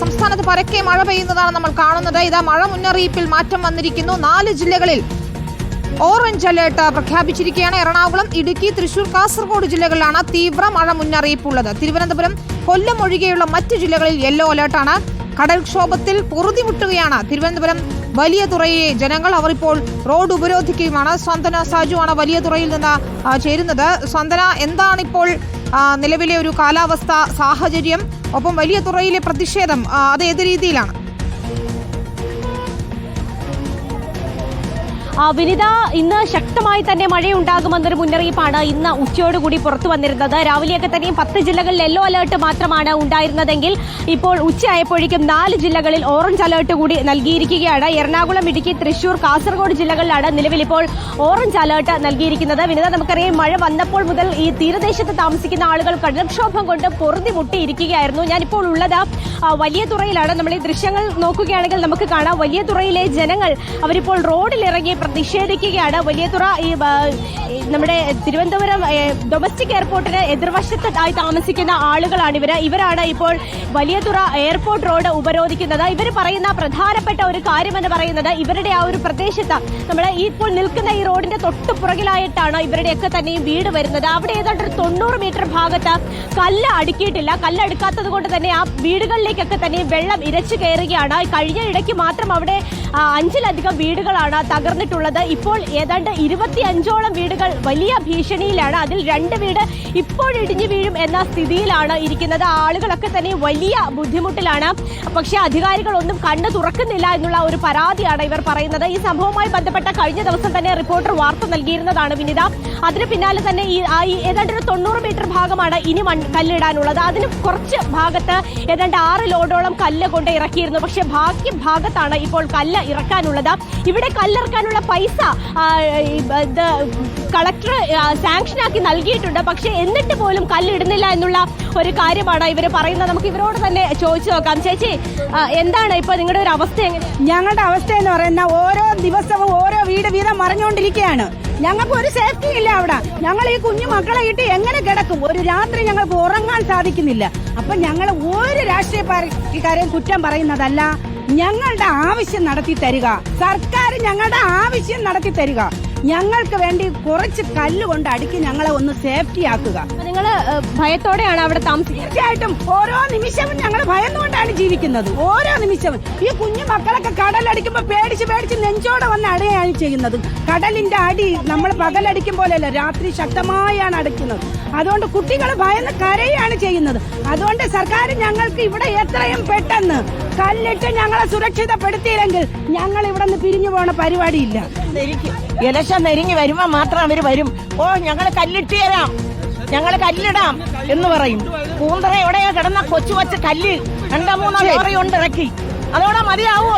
സംസ്ഥാനത്ത് പരക്കെ മഴ പെയ്യുന്നതാണ് നമ്മൾ കാണുന്നത്. ഇതാ മഴ മുന്നറിയിപ്പിൽ മാറ്റം വന്നിരിക്കുന്നു. നാല് ജില്ലകളിൽ ഓറഞ്ച് അലേർട്ട് പ്രഖ്യാപിച്ചിരിക്കുകയാണ്. എറണാകുളം ഇടുക്കി തൃശൂർ കാസർഗോഡ് ജില്ലകളിലാണ് തീവ്ര മഴ മുന്നറിയിപ്പുള്ളത്. തിരുവനന്തപുരം കൊല്ലം ഒഴികെയുള്ള മറ്റ് ജില്ലകളിൽ യെല്ലോ അലേർട്ടാണ്. കടൽക്ഷോഭത്തിൽ പൊറുതിമുട്ടുകയാണ്. തിരുവനന്തപുരം വലിയ തുറയിലെ ജനങ്ങൾ അവർ ഇപ്പോൾ റോഡ് ഉപരോധിക്കുകയുമാണ്. സ്വന്തന സാജുവാണ് വലിയ തുറയിൽ നിന്ന് ചേരുന്നത്. സ്വന്തന എന്താണിപ്പോൾ ആ, നിലവിലെ ഒരു കാലാവസ്ഥ സാഹചര്യം ഒപ്പം വലിയ തുറയിലെ പ്രതിഷേധം അത് ഏത് രീതിയിലാണ്? വിനിത ഇന്ന് ശക്തമായി തന്നെ മഴയുണ്ടാകുമെന്നൊരു മുന്നറിയിപ്പാണ് ഇന്ന് ഉച്ചയോടുകൂടി പുറത്തു വന്നിരുന്നത്. രാവിലെയൊക്കെ തന്നെയും പത്ത് ജില്ലകളിൽ യെല്ലോ അലേർട്ട് മാത്രമാണ് ഉണ്ടായിരുന്നതെങ്കിൽ ഇപ്പോൾ ഉച്ചയായപ്പോഴേക്കും നാല് ജില്ലകളിൽ ഓറഞ്ച് അലേർട്ട് കൂടി നൽകിയിരിക്കുകയാണ്. എറണാകുളം ഇടുക്കി തൃശൂർ കാസർഗോഡ് ജില്ലകളിലാണ് നിലവിൽ ഇപ്പോൾ ഓറഞ്ച് അലേർട്ട് നൽകിയിരിക്കുന്നത്. വിനിത നമുക്കറിയാം മഴ വന്നപ്പോൾ മുതൽ ഈ തീരദേശത്ത് താമസിക്കുന്ന ആളുകൾ കടൽക്ഷോഭം കൊണ്ട് പൊറുതി മുട്ടിയിരിക്കുകയായിരുന്നു. ഞാനിപ്പോൾ ഉള്ളത് വലിയ തുറയിലാണ്. നമ്മൾ ഈ ദൃശ്യങ്ങൾ നോക്കുകയാണെങ്കിൽ നമുക്ക് കാണാം. വലിയ തുറയിലെ ജനങ്ങൾ അവരിപ്പോൾ റോഡിലിറങ്ങി പ്രതിഷേധിക്കുകയാണ് വലിയതുറ ഈ നമ്മുടെ തിരുവനന്തപുരം ഡൊമസ്റ്റിക് എയർപോർട്ടിന് എതിർവശത്തായി താമസിക്കുന്ന ആളുകളാണ് ഇവർ ഇവരാണ് ഇപ്പോൾ വലിയതുറ എയർപോർട്ട് റോഡ് ഉപരോധിക്കുന്നത്. ഇവർ പറയുന്ന പ്രധാനപ്പെട്ട ഒരു കാര്യമെന്ന് പറയുന്നത് ഇവരുടെ ആ ഒരു പ്രദേശത്ത് നമ്മൾ ഇപ്പോൾ നിൽക്കുന്ന ഈ റോഡിന്റെ തൊട്ട് പുറകിലായിട്ടാണ് ഇവരുടെയൊക്കെ തന്നെയും വീട് വരുന്നത്. അവിടെ ഏതാണ്ട് ഒരു തൊണ്ണൂറ് മീറ്റർ ഭാഗത്ത് കല്ല് അടുക്കിയിട്ടില്ല. കല്ല് അടുക്കാത്തത് കൊണ്ട് തന്നെ ആ വീടുകളിലേക്കൊക്കെ തന്നെ വെള്ളം ഇരച്ചു കയറുകയാണ്. കഴിഞ്ഞ ഇടയ്ക്ക് മാത്രം അവിടെ അഞ്ചിലധികം വീടുകളാണ് തകർന്നിട്ടുള്ളത്. ഇപ്പോൾ ഏതാണ്ട് ഇരുപത്തി അഞ്ചോളം വീടുകൾ വലിയ ഭീഷണിയിലാണ്. അതിൽ രണ്ട് വീട് ഇപ്പോഴിടിഞ്ഞു വീഴും എന്ന സ്ഥിതിയിലാണ് ഇരിക്കുന്നത്. ആളുകളൊക്കെ തന്നെ വലിയ ബുദ്ധിമുട്ടിലാണ്. പക്ഷെ അധികാരികൾ ഒന്നും കണ്ണു തുറക്കുന്നില്ല എന്നുള്ള ഒരു പരാതിയാണ് ഇവർ പറയുന്നത്. ഈ സംഭവവുമായി ബന്ധപ്പെട്ട കഴിഞ്ഞ ദിവസം തന്നെ റിപ്പോർട്ടർ വാർത്ത നൽകിയിരുന്നതാണ് വിനിത. അതിന് പിന്നാലെ തന്നെ ഈ ഏതാണ്ട് ഒരു തൊണ്ണൂറ് മീറ്റർ ഭാഗമാണ് ഇനി കല്ലിടാനുള്ളത്. അതിന് കുറച്ച് ഭാഗത്ത് ഏതാണ്ട് ആറ് ലോഡോളം കല്ല് കൊണ്ട് ഇറക്കിയിരുന്നു. പക്ഷെ ബാക്കി ഭാഗത്താണ് ഇപ്പോൾ കല്ല് ഇറക്കാനുള്ളത്. ഇവിടെ കല്ലിറക്കാനുള്ള പൈസ കളക്ടർ സാങ്ഷനാക്കി നൽകിയിട്ടുണ്ട്. പക്ഷേ എന്നിട്ട് പോലും കല്ലിടുന്നില്ല എന്നുള്ള ഒരു കാര്യമാണ് ഇവർ പറയുന്നത്. നമുക്ക് ഇവരോട് തന്നെ ചോദിച്ചു നോക്കാം. ചേച്ചി എന്താണ് ഇപ്പൊ നിങ്ങളുടെ ഒരു അവസ്ഥ ഞങ്ങളുടെ അവസ്ഥ എന്ന് പറയുന്ന ഓരോ ദിവസവും ഓരോ വീട് വീതം മറിഞ്ഞുകൊണ്ടിരിക്കുകയാണ്. ഞങ്ങൾക്ക് ഒരു സേഫ്റ്റി ഇല്ല അവിടെ. ഞങ്ങൾ ഈ കുഞ്ഞു മക്കളെ ഇട്ട് എങ്ങനെ കിടക്കും? ഒരു രാത്രി ഞങ്ങൾക്ക് ഉറങ്ങാൻ സാധിക്കുന്നില്ല. അപ്പൊ ഞങ്ങൾ ഒരു രാഷ്ട്രീയ പാർട്ടിക്കാരെയും കുറ്റം പറയുന്നതല്ല. ഞങ്ങളുടെ ആവശ്യം നടത്തി തരിക. സർക്കാർ ഞങ്ങളുടെ ആവശ്യം നടത്തി തരിക. ഞങ്ങൾക്ക് വേണ്ടി കുറച്ച് കല്ലുകൊണ്ട് അടുക്കി ഞങ്ങളെ ഒന്ന് സേഫ്റ്റി ആക്കുക. നിങ്ങൾ ഭയത്തോടെയാണ് അവിടെ താമസിക്കുന്നത് തീർച്ചയായിട്ടും ഓരോ നിമിഷവും ഞങ്ങൾ ഭയന്നുകൊണ്ടാണ് ജീവിക്കുന്നത്. ഓരോ നിമിഷവും. ഈ കുഞ്ഞു മക്കളൊക്കെ കടലടിക്കുമ്പോൾ പേടിച്ച് പേടിച്ച് നെഞ്ചോടെ വന്ന് അടയാണ് ചെയ്യുന്നത്. കടലിന്റെ അടി നമ്മൾ പകലടിക്കും പോലെയല്ല രാത്രി ശക്തമായാണ് അടയ്ക്കുന്നത്. അതുകൊണ്ട് കുട്ടികൾ ഭയന്ന് കരയാണ് ചെയ്യുന്നത്. അതുകൊണ്ട് സർക്കാർ ഞങ്ങൾക്ക് ഇവിടെ എത്രയും പെട്ടെന്ന് കല്ലിട്ട് ഞങ്ങളെ സുരക്ഷിതപ്പെടുത്തിയില്ലെങ്കിൽ ഞങ്ങൾ ഇവിടെ നിന്ന് പിരിഞ്ഞു പോണ പരിപാടിയില്ല. ഇലക്ഷൻ നെരുങ്ങി വരുമ്പോ മാത്രം അവർ വരും. ഓ ഞങ്ങൾ കല്ലിട്ട് തരാം. ഞങ്ങൾ കല്ലിടാം എന്ന് പറയും. കൂന്തറ എവിടെയാ കിടന്ന കൊച്ചു കൊച്ചു കല്ല്? രണ്ടോ മൂന്നോ ലോറി ഉണ്ട് ഇറക്കി അതോടെ മതിയാവോ?